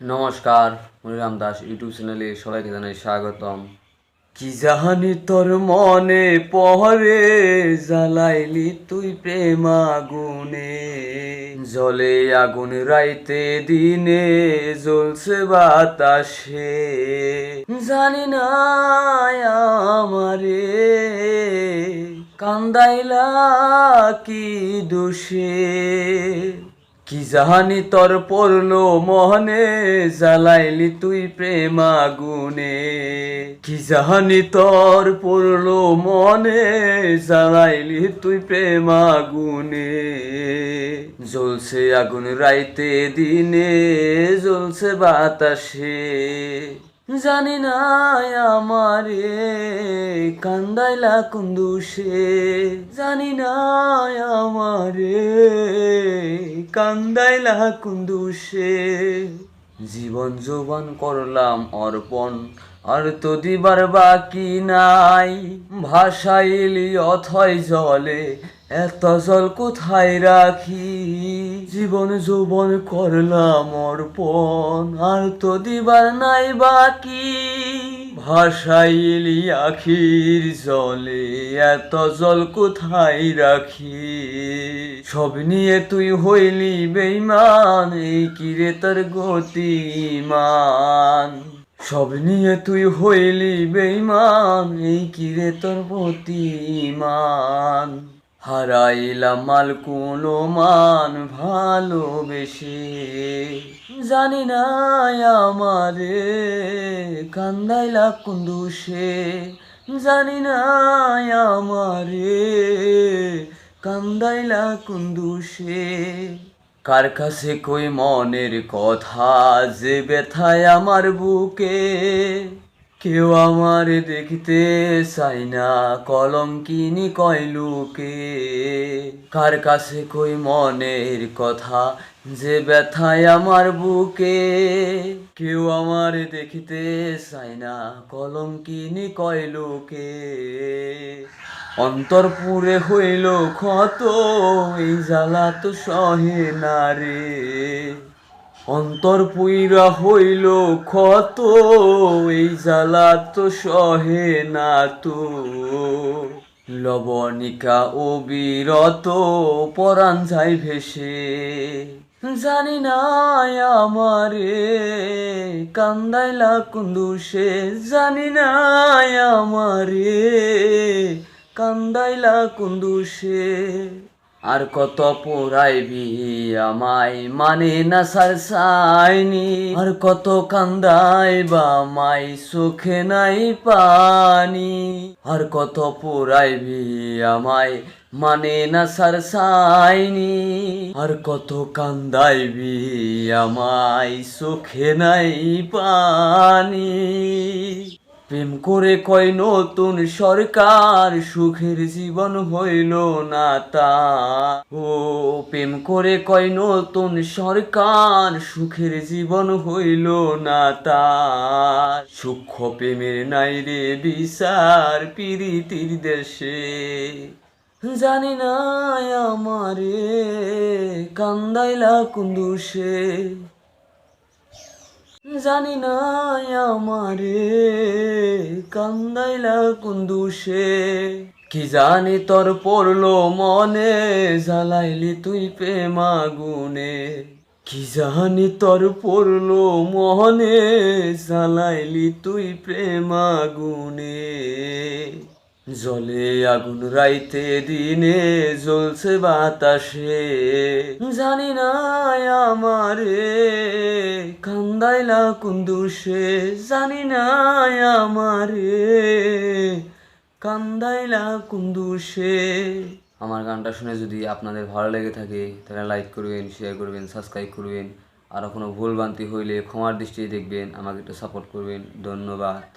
নমস্কার, মনিরাম দাস ইউটিউব চ্যানেলে সবাইকে জানাই স্বাগতম। কি জাহানি তোর মনে পহরে জ্বালাইলি তুই প্রেম আগুনে। জলে আগুন রাইতে দিনে জ্বলছে বাতাসে। জানি না আমারে কান্দাইলা কি দোষে। কি জাহানি তর পড়ল মহনে, জ্বালাইলি তুই প্রেম আগুনে কি জাহানি তর পড়ল মনে জ্বালাইলি তুই প্রেম আগুনে জ্বলছে আগুন রাইতে দিনে, জ্বলছে বাতাসে। জানি না আমারে কান্দাইলা কুন্দুসে জানি না আমারে কান্দাইলা কুন্দুসে জীবন যৌবন করলাম অর্পণ, আর তো দিবার বাকি নাই। ভাসাইলি অথয় জলে এত জল কোথায় রাখি? জীবন যৌবন করলাম অর্পণ, আর তো দিবার নাই বাকি। ভাসাইলি আখির জলে এত জল কোথায় রাখি? সব নিয়ে তুই হইলি বেইমান এই কিরে তোর গতিমান? সব নিয়ে তুই হইলি বেইমান এই কিরে তোর প্রতিমান হারাইলাম মাল কোনো মান ভালোবেসে। জানি না আমারে কান্দাইলা কুন্দুসে জানি না আমারে কান্দাইলা কুন্দুসে কার কাছে কই মনের কথা যে ব্যথায় আমার বুকে। কেউ আমার দেখতে চাই না কলম কিনি কইলুকে কার কাছে কই মনের কথা, যে ব্যথায় আমার বুকে। কেউ আমার দেখতে চাই না কলম কিনি কইলুকে অন্তরপুরে হইল ক্ষত, এই জ্বালা তো সহে না রে। অন্তর পুইরা হইল ক্ষত, এই জ্বালা তো সহে না তো। লবণিকা ও বিরত, পরাণ যাই ভেসে। জানি না আমারে কান্দাইলা কুন্দুসে জানি না আমারে কান্দাইলা কুন্দুসে আর কত পোড়াইবি আমায় মানে না সার সাইনি আর কত কান্দাই বা মাই সুখে নাই পানি। আর কত পোড়াইবি আমায় মানে না সার সাইনি আর কত কান্দাইবি আমায়, সুখে নাই পানি। প্রেম করে কয় নতুন সরকার, সুখের জীবন হইল না তা। ও, প্রেম করে কয় নতুন সরকার, সুখের জীবন হইল না তা। সূক্ষ্ম প্রেমের নাই রে বিচার প্রীতির দেশে। জানি না আমারে কান্দাইলা কুন্দুসে জানি না আমারে, কান্দাইলা কুন্দুসে কি জানি তোর পড়ল মনে, জ্বালাইলি তুই প্রেম আগুনে। কি জানি তোর পড়ল মনে, জ্বালাইলি তুই প্রেম আগুনে। জলে আগুন রাইতে দিনে জ্বলছে বাতাসে। জানি না আমারে কান্দাইলা কুন্দুসে জানি না আমারে কান্দাইলা কুন্দুসে আমার গানটা শুনে যদি আপনাদের ভালো লেগে থাকে, তাহলে লাইক করবেন শেয়ার করবেন সাবস্ক্রাইব করবেন। আর কোনো ভুল ভ্রান্তি হইলে ক্ষমার দৃষ্টি দেখবেন, আমাকে একটু সাপোর্ট করবেন। ধন্যবাদ।